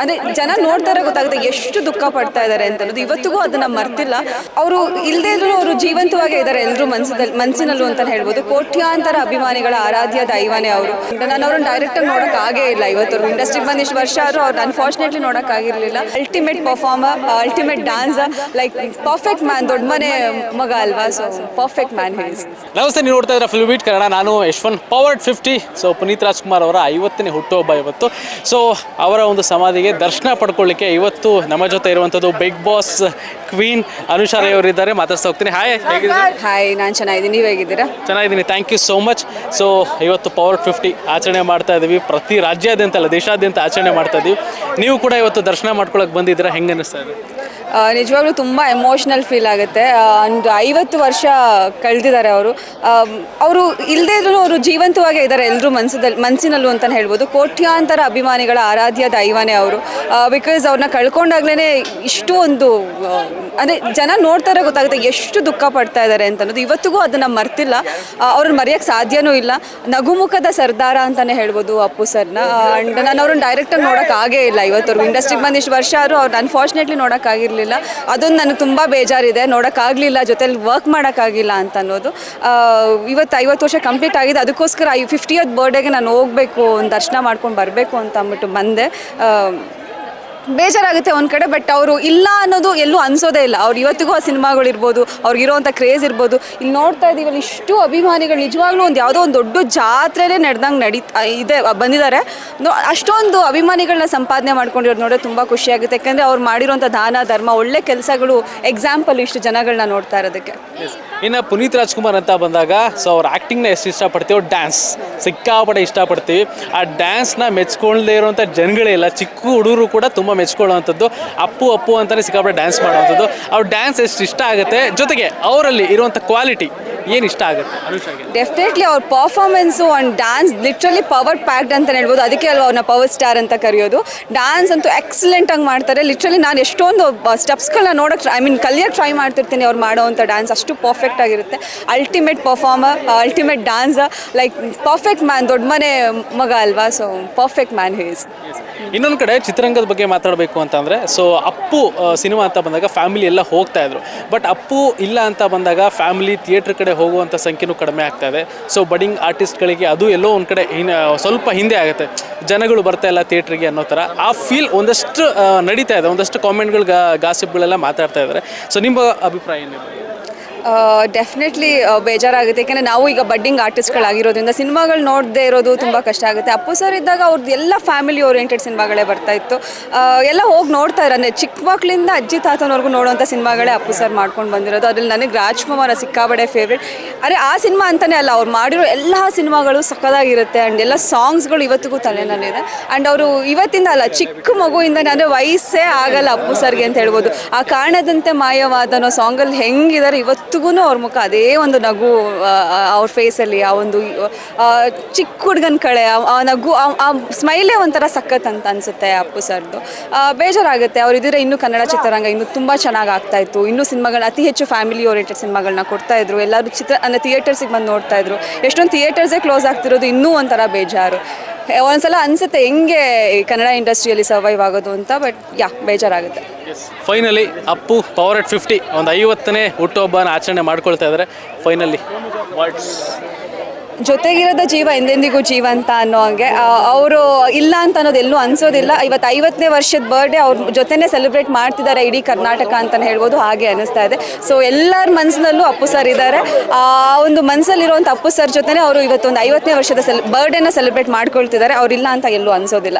ಅಂದ್ರೆ ಜನ ನೋಡ್ತಾರೆ ಗೊತ್ತಾಗುತ್ತೆ ಎಷ್ಟು ದುಃಖ ಪಡ್ತಾ ಇದ್ದಾರೆ ಅಂತ ಅನ್ನೋದು. ಇವತ್ತಿಗೂ ಅದನ್ನ ಮರ್ತಿಲ್ಲ. ಅವರು ಇಲ್ಲದೇ ಇದ್ರು ಅವರು ಜೀವಂತವಾಗೇ ಇದ್ದಾರೆ ಎಲ್ಲರೂ ಮನಸ್ಸಿನಲ್ಲಿ ಮನಸ್ಸಿನಲ್ಲೂ ಅಂತ ಹೇಳ್ಬೋದು. ಕೋಟ್ಯಾಂತರ ಅಭಿಮಾನಿಗಳ ಆರಾಧ್ಯ ದೈವನೇ ಅವರು. ನಾನು ಅವ್ರನ್ನ ಡೈರೆಕ್ಟಾಗಿ ನೋಡಕ್ ಆಗೇ ಇಲ್ಲ ಇವತ್ತು ಇಂಡಸ್ಟ್ರಿಗೆ ಬಂದಿಷ್ಟು ವರ್ಷ ಆದ್ರೂ ಅವ್ರು ಅನ್ಫಾರ್ಚುನೇಟ್ಲಿ ನೋಡಕ್ ಆಗಿರ್ಲಿಲ್ಲ. Ultimate performer ultimate dancer like perfect man ದೊಡ್ಡ ಮನೆ ಮಗ ಅಲ್ವಾ? ಸೊ ಪರ್ಫೆಕ್ಟ್ ಮ್ಯಾನ್ ಹೇಸ್ ನಮಸ್ತೆ, ನೀವು ನೋಡ್ತಾ ಇದ್ರೆ ಫ್ಲೂಬಿಟ್ ಬೀಟ್ ಕನ್ನಡ ನಾನು Yashwant powered fifty so Puneeth Rajkumar ಅವರ ಐವತ್ತನೇ ಹುಟ್ಟುಹಬ್ಬ ಇವತ್ತು. ಸೊ ಅವರ ಒಂದು ಸಮಾಧಿಗೆ ದರ್ಶನ ಪಡ್ಕೊಳ್ಳಿಕ್ಕೆ ಇವತ್ತು ನಮ್ಮ ಜೊತೆ ಇರುವಂಥದ್ದು Bigg Boss queen Anusha Rai ಅವರಿದ್ದಾರೆ ಮಾತಾಡ್ತಾ ಹೋಗ್ತೀನಿ. ಹಾಯ್ ಹಾಯ್ ನಾನು ಚೆನ್ನಾಗಿದ್ದೀನಿ. ನೀವು ಹೇಗಿದ್ದೀರಾ? ಚೆನ್ನಾಗಿದ್ದೀನಿ. Thank you so much so ಇವತ್ತು ಪವರ್ ಫಿಫ್ಟಿ ಆಚರಣೆ ಮಾಡ್ತಾ ಇದ್ದೀವಿ ಪ್ರತಿ ರಾಜ್ಯಾದ್ಯಂತ ಅಲ್ಲ ದೇಶಾದ್ಯಂತ ಆಚರಣೆ ಮಾಡ್ತಾ ಇದ್ದೀವಿ ನೀವು ಕೂಡ ಇವತ್ತು ದರ್ಶನ ಮಾಡ್ಕೊಳಕ್ಕೆ ಬಂದಿದ್ದೀರಾ? ಹೆಂಗೆ ಅನಿಸ್ತಾ ಇದೆ? ನಿಜವಾಗ್ಲೂ ತುಂಬ ಎಮೋಷ್ನಲ್ ಫೀಲ್ ಆಗುತ್ತೆ. ಒಂದು ಐವತ್ತು ವರ್ಷ ಕಳೆದಿದ್ದಾರೆ ಅವರು. ಅವರು ಇಲ್ಲದೇ ಇದ್ರೂ ಅವರು ಜೀವಂತವಾಗೇ ಇದ್ದಾರೆ ಎಲ್ಲರೂ ಮನಸ್ಸಲ್ಲಿ ಮನಸ್ಸಿನಲ್ಲೂ ಅಂತ ಹೇಳ್ಬೋದು. ಕೋಟ್ಯಾಂತರ ಅಭಿಮಾನಿಗಳ ಆರಾಧ್ಯ ದೈವನೇ ಅವರು. ಬಿಕಾಸ್ ಅವ್ರನ್ನ ಕಳ್ಕೊಂಡಾಗ್ಲೇ ಇಷ್ಟು ಒಂದು ಅಂದರೆ ಜನ ನೋಡ್ತಾರೆ ಗೊತ್ತಾಗುತ್ತೆ ಎಷ್ಟು ದುಃಖ ಪಡ್ತಾ ಇದ್ದಾರೆ ಅಂತ ಅನ್ನೋದು ಇವತ್ತಿಗೂ ಅದನ್ನು ಮರ್ತಿಲ್ಲ. ಅವ್ರನ್ನ ಮರೆಯೋಕ್ಕೆ ಸಾಧ್ಯನೂ ಇಲ್ಲ. ನಗುಮುಖದ ಸರ್ದಾರ ಅಂತಲೇ ಹೇಳ್ಬೋದು ಅಪ್ಪು ಸರ್ನ. ಆ್ಯಂಡ್ ನಾನು ಅವ್ರನ್ನ ಡೈರೆಕ್ಟಾಗಿ ನೋಡೋಕ್ಕಾಗೇ ಇಲ್ಲ. ಇವತ್ತವ್ರಿಗೆ ಇಂಡಸ್ಟ್ರಿಗೆ ಬಂದು ಇಷ್ಟು ವರ್ಷ ಆದರೂ ಅವ್ರನ್ನ ಅನ್ಫಾರ್ಚುನೇಟ್ಲಿ ನೋಡೋಕ್ಕಾಗಿರಲಿಲ್ಲ ಅದೊಂದು ನನಗೆ ತುಂಬ ಬೇಜಾರಿದೆ. ನೋಡೋಕ್ಕಾಗಲಿಲ್ಲ, ಜೊತೆಲಿ ವರ್ಕ್ ಮಾಡೋಕ್ಕಾಗಿಲ್ಲ ಅಂತ ಅನ್ನೋದು. ಇವತ್ತು ಐವತ್ತು ವರ್ಷ ಕಂಪ್ಲೀಟ್ ಆಗಿದೆ. ಅದಕ್ಕೋಸ್ಕರ ಐ ಫಿಫ್ಟಿಯತ್ ಬರ್ಡೇಗೆ ನಾನು ಹೋಗಬೇಕು, ಒಂದು ದರ್ಶನ ಮಾಡ್ಕೊಂಡು ಬರಬೇಕು ಅಂತ ಅಂದ್ಬಿಟ್ಟು ಬಂದೆ. ಬೇಜಾರಾಗುತ್ತೆ ಒಂದು ಕಡೆ ಬಟ್ ಅವರು ಇಲ್ಲ ಅನ್ನೋದು ಎಲ್ಲೂ ಅನ್ಸೋದೇ ಇಲ್ಲ. ಅವ್ರು ಇವತ್ತಿಗೂ ಆ ಸಿನಿಮಾಗಳಿರ್ಬೋದು ಅವ್ರಿಗಿರೋವಂಥ ಕ್ರೇಜ್ ಇರ್ಬೋದು. ಇಲ್ಲಿ ನೋಡ್ತಾ ಇದೀವಲ್ಲ ಇಷ್ಟು ಅಭಿಮಾನಿಗಳು, ನಿಜವಾಗ್ಲೂ ಒಂದು ಯಾವುದೋ ಒಂದು ದೊಡ್ಡ ಜಾತ್ರೆನೇ ನಡೆದಂಗೆ ನಡಿ ಇದೆ ಬಂದಿದ್ದಾರೆ. ಅಷ್ಟೊಂದು ಅಭಿಮಾನಿಗಳನ್ನ ಸಂಪಾದನೆ ಮಾಡ್ಕೊಂಡಿರೋದು ನೋಡೋದು ತುಂಬ ಖುಷಿಯಾಗುತ್ತೆ. ಯಾಕಂದರೆ ಅವ್ರು ಮಾಡಿರೋಂಥ ದಾನ, ಧರ್ಮ, ಒಳ್ಳೆ ಕೆಲಸಗಳು ಎಕ್ಸಾಂಪಲ್ ಇಷ್ಟು ಜನಗಳನ್ನ ನೋಡ್ತಾ ಇರೋದಕ್ಕೆ. ಇನ್ನು ಪುನೀತ್ ರಾಜ್ಕುಮಾರ್ ಅಂತ ಬಂದಾಗ ಸೊ ಅವ್ರ ಆ್ಯಕ್ಟಿಂಗ್ನ ಎಷ್ಟು ಇಷ್ಟಪಡ್ತೀವೋ ಡ್ಯಾನ್ಸ್ ಸಿಕ್ಕಾಪಟ್ಟೆ ಇಷ್ಟಪಡ್ತೀವಿ. ಆ ಡ್ಯಾನ್ಸ್ನ ಮೆಚ್ಕೊಳ್ಳದೇ ಇರುವಂಥ ಜನಗಳೇ ಇಲ್ಲ. ಚಿಕ್ಕ ಹುಡುಗರು ಕೂಡ ತುಂಬ ಮೆಚ್ಕೊಳ್ಳುವಂಥದ್ದು ಅಪ್ಪು ಅಪ್ಪು ಅಂತಲೇ ಸಿಕ್ಕಾಪಟ್ಟೆ ಡ್ಯಾನ್ಸ್ ಮಾಡುವಂಥದ್ದು. ಅವ್ರ ಡ್ಯಾನ್ಸ್ ಎಷ್ಟು ಇಷ್ಟ ಆಗುತ್ತೆ? ಜೊತೆಗೆ ಅವರಲ್ಲಿ ಇರುವಂಥ ಕ್ವಾಲಿಟಿ ಏನು ಇಷ್ಟ ಆಗುತ್ತೆ? ಅನುಷಾಗೆ ಡೆಫಿನೆಟ್ಲಿ ಅವ್ರ performance and dance literally power packed ಅಂತ ಹೇಳ್ಬೋದು. ಅದಕ್ಕೆ ಅಲ್ವಾ ಅವ್ರನ್ನ ಪವರ್ ಸ್ಟಾರ್ ಅಂತ ಕರೆಯೋದು. ಡ್ಯಾನ್ಸ್ ಅಂತೂ ಎಕ್ಸಲೆಂಟಾಗಿ ಮಾಡ್ತಾರೆ. ಲಿಟ್ರಲಿ ನಾನು ಎಷ್ಟೊಂದು ಸ್ಟೆಪ್ಸ್ಗಳನ್ನ ನೋಡೋಕ್ಕೆ ಐ ಮೀನ್ ಕಲಿಯೋಕ್ಕೆ ಟ್ರೈ ಮಾಡ್ತಿರ್ತೀನಿ ಅವ್ರು ಮಾಡೋವಂಥ ಡ್ಯಾನ್ಸ್ ಅಷ್ಟು ಪರ್ಫೆಕ್ಟ್ ಆಗಿರುತ್ತೆ. Ultimate performer ultimate dance like perfect man ದೊಡ್ಡ ಮನೆ ಮಗ ಅಲ್ವಾ? ಸೊ ಪರ್ಫೆಕ್ಟ್ ಮ್ಯಾನ್ ಹೀಸ್ ಇನ್ನೊಂದು ಕಡೆ ಚಿತ್ರರಂಗದ ಬಗ್ಗೆ ಮಾತಾಡಬೇಕು ಅಂತಂದರೆ ಸೊ ಅಪ್ಪು ಸಿನಿಮಾ ಅಂತ ಬಂದಾಗ ಫ್ಯಾಮಿಲಿ ಎಲ್ಲ ಹೋಗ್ತಾ ಇದ್ರು. ಬಟ್ ಅಪ್ಪು ಇಲ್ಲ ಅಂತ ಬಂದಾಗ ಫ್ಯಾಮಿಲಿ ಥಿಯೇಟ್ರ್ ಕಡೆ ಹೋಗುವಂಥ ಸಂಖ್ಯೆನೂ ಕಡಿಮೆ ಆಗ್ತಾ ಇದೆ. ಸೊ ಬಡಿಂಗ್ ಆರ್ಟಿಸ್ಟ್ಗಳಿಗೆ ಅದು ಎಲ್ಲೋ ಒಂದು ಕಡೆ ಸ್ವಲ್ಪ ಹಿಂದೆ ಆಗುತ್ತೆ. ಜನಗಳು ಬರ್ತಾ ಇಲ್ಲ ಥಿಯೇಟ್ರಿಗೆ ಅನ್ನೋ ಥರ ಆ ಫೀಲ್ ಒಂದಷ್ಟು ನಡೀತಾ ಇದೆ. ಒಂದಷ್ಟು ಕಾಮೆಂಟ್ಗಳು ಗಾಸಿಪ್ಗಳೆಲ್ಲ ಮಾತಾಡ್ತಾ ಇದ್ದಾರೆ ಸೊ ನಿಮ್ಮ ಅಭಿಪ್ರಾಯ ಏನು? ಡೆಫಿನೆಟ್ಲಿ ಬೇಜಾರಾಗುತ್ತೆ. ಯಾಕೆಂದರೆ ನಾವು ಈಗ ಬಡ್ಡಿಂಗ್ ಆರ್ಟಿಸ್ಟ್ಗಳಾಗಿರೋದ್ರಿಂದ ಸಿನಿಮಾಗಳು ನೋಡದೇ ಇರೋದು ತುಂಬ ಕಷ್ಟ ಆಗುತ್ತೆ. ಅಪ್ಪು ಸರ್ ಇದ್ದಾಗ ಅವ್ರದ್ದು ಎಲ್ಲ ಫ್ಯಾಮಿಲಿ ಓರಿಯೆಂಟೆಡ್ ಸಿನಿಮಾಗಳೇ ಬರ್ತಾ ಇತ್ತು. ಎಲ್ಲ ಹೋಗಿ ನೋಡ್ತಾ ಇರೋ ಚಿಕ್ಕ ಮಕ್ಕಳಿಂದ ಅಜ್ಜಿ ತಾತನವರೆಗೂ ನೋಡುವಂಥ ಸಿನಿಮಾಗಳೇ ಅಪ್ಪು ಸರ್ ಮಾಡ್ಕೊಂಡು ಬಂದಿರೋದು. ಅದ್ರಲ್ಲಿ ನನಗೆ ರಾಜ್ಕುಮಾರ ಸಿಕ್ಕಾಬಡೆ ಫೇವ್ರೇಟ್ ಅರೆ, ಆ ಸಿನಿಮಾ ಅಂತಲೇ ಅಲ್ಲ, ಅವ್ರು ಮಾಡಿರೋ ಎಲ್ಲ ಸಿನಿಮಾಗಳು ಸಖದಾಗಿರುತ್ತೆ ಆ್ಯಂಡ್ ಎಲ್ಲ ಸಾಂಗ್ಸ್ಗಳು ಇವತ್ತಿಗೂ ತಲೆನಲ್ಲಿದೆ. ಆ್ಯಂಡ್ ಅವರು ಇವತ್ತಿಂದ ಅಲ್ಲ, ಚಿಕ್ಕ ಮಗುವಿಂದ ಅಂದರೆ ವಯಸ್ಸೇ ಆಗಲ್ಲ ಅಪ್ಪು ಸರ್ಗೆ ಅಂತ ಹೇಳ್ಬೋದು. ಆ ಕಾರಣದಂತೆ ಮಾಯವಾದನೋ ಸಾಂಗಲ್ಲಿ ಹೆಂಗಿದ್ದಾರೆ ಇವತ್ತಿಗೂ ಅವ್ರ ಮುಖ ಅದೇ ಒಂದು ನಗು ಅವ್ರ ಫೇಸಲ್ಲಿ ಆ ಒಂದು ಚಿಕ್ಕ ಹುಡುಗನ ಕಳೆ, ಆ- ನಗು, ಆ- ಸ್ಮೈಲೇ ಒಂಥರ ಸಖತ್ ಅಂತ ಅನಿಸುತ್ತೆ ಅಪ್ಪು ಸರ್ದು. ಬೇಜಾರಾಗುತ್ತೆ, ಅವ್ರು ಇದ್ದರೆ ಇನ್ನೂ ಕನ್ನಡ ಚಿತ್ರರಂಗ ಇನ್ನೂ ತುಂಬ ಚೆನ್ನಾಗಿ ಆಗ್ತಾಯಿತ್ತು ಇನ್ನೂ ಸಿನಿಮಾಗಳು, ಅತಿ ಹೆಚ್ಚು ಫ್ಯಾಮಿಲಿ ಓರಿಯೆಂಟೆಡ್ ಸಿನಿಮಾಗಳನ್ನ ಕೊಡ್ತಾಯಿದ್ರು ಎಲ್ಲರೂ ಚಿತ್ರ, ಅಂದರೆ ಥಿಯೇಟರ್ಸಿಗೆ ಬಂದು ನೋಡ್ತಾಯಿದ್ರು ಎಷ್ಟೊಂದು ಥಿಯೇಟರ್ಸೇ ಕ್ಲೋಸ್ ಆಗ್ತಿರೋದು ಇನ್ನೂ ಒಂಥರ ಬೇಜಾರು. ಒಂದ್ಸಲ ಅನಿಸುತ್ತೆ ಹೆಂಗೆ ಕನ್ನಡ ಇಂಡಸ್ಟ್ರಿಯಲ್ಲಿ ಸರ್ವೈವ್ ಆಗೋದು ಅಂತ ಬಟ್ ಯಾ ಬೇಜಾರಾಗುತ್ತೆ. Finally Appu power at fifty ಒಂದು ಐವತ್ತನೇ ಹುಟ್ಟುಹಬ್ಬನ ಆಚರಣೆ ಮಾಡ್ಕೊಳ್ತಾ ಇದ್ದಾರೆ. ಫೈನಲಿ ಜೊತೆಗಿರೋದ ಜೀವ ಎಂದೆಂದಿಗೂ ಜೀವ ಅಂತ ಅನ್ನೋ ಹಾಗೆ. ಅವರು ಇಲ್ಲ ಅಂತ ಅನ್ನೋದು ಎಲ್ಲೂ ಅನ್ಸೋದಿಲ್ಲ. ಇವತ್ತು ಐವತ್ತನೇ ವರ್ಷದ ಬರ್ಡೇ ಅವ್ರ ಜೊತೆನೇ ಸೆಲೆಬ್ರೇಟ್ ಮಾಡ್ತಿದ್ದಾರೆ ಇಡೀ ಕರ್ನಾಟಕ ಅಂತಲೇ ಹೇಳ್ಬೋದು. ಹಾಗೆ ಅನಿಸ್ತಾ ಇದೆ. ಸೊ ಎಲ್ಲರ ಮನಸ್ಸಿನಲ್ಲೂ ಅಪ್ಪು ಸರ್ ಇದ್ದಾರೆ. ಆ, ಒಂದು ಮನಸ್ಸಲ್ಲಿರುವಂಥ ಅಪ್ಪು ಸರ್ ಜೊತೆನೇ ಅವರು ಇವತ್ತೊಂದು ಐವತ್ತನೇ ವರ್ಷದ ಸೆಲ್ ಬರ್ಡೇನ ಸೆಲೆಬ್ರೇಟ್ ಮಾಡ್ಕೊಳ್ತಿದ್ದಾರೆ. ಅವ್ರಿಲ್ಲ ಅಂತ ಎಲ್ಲೂ ಅನ್ಸೋದಿಲ್ಲ.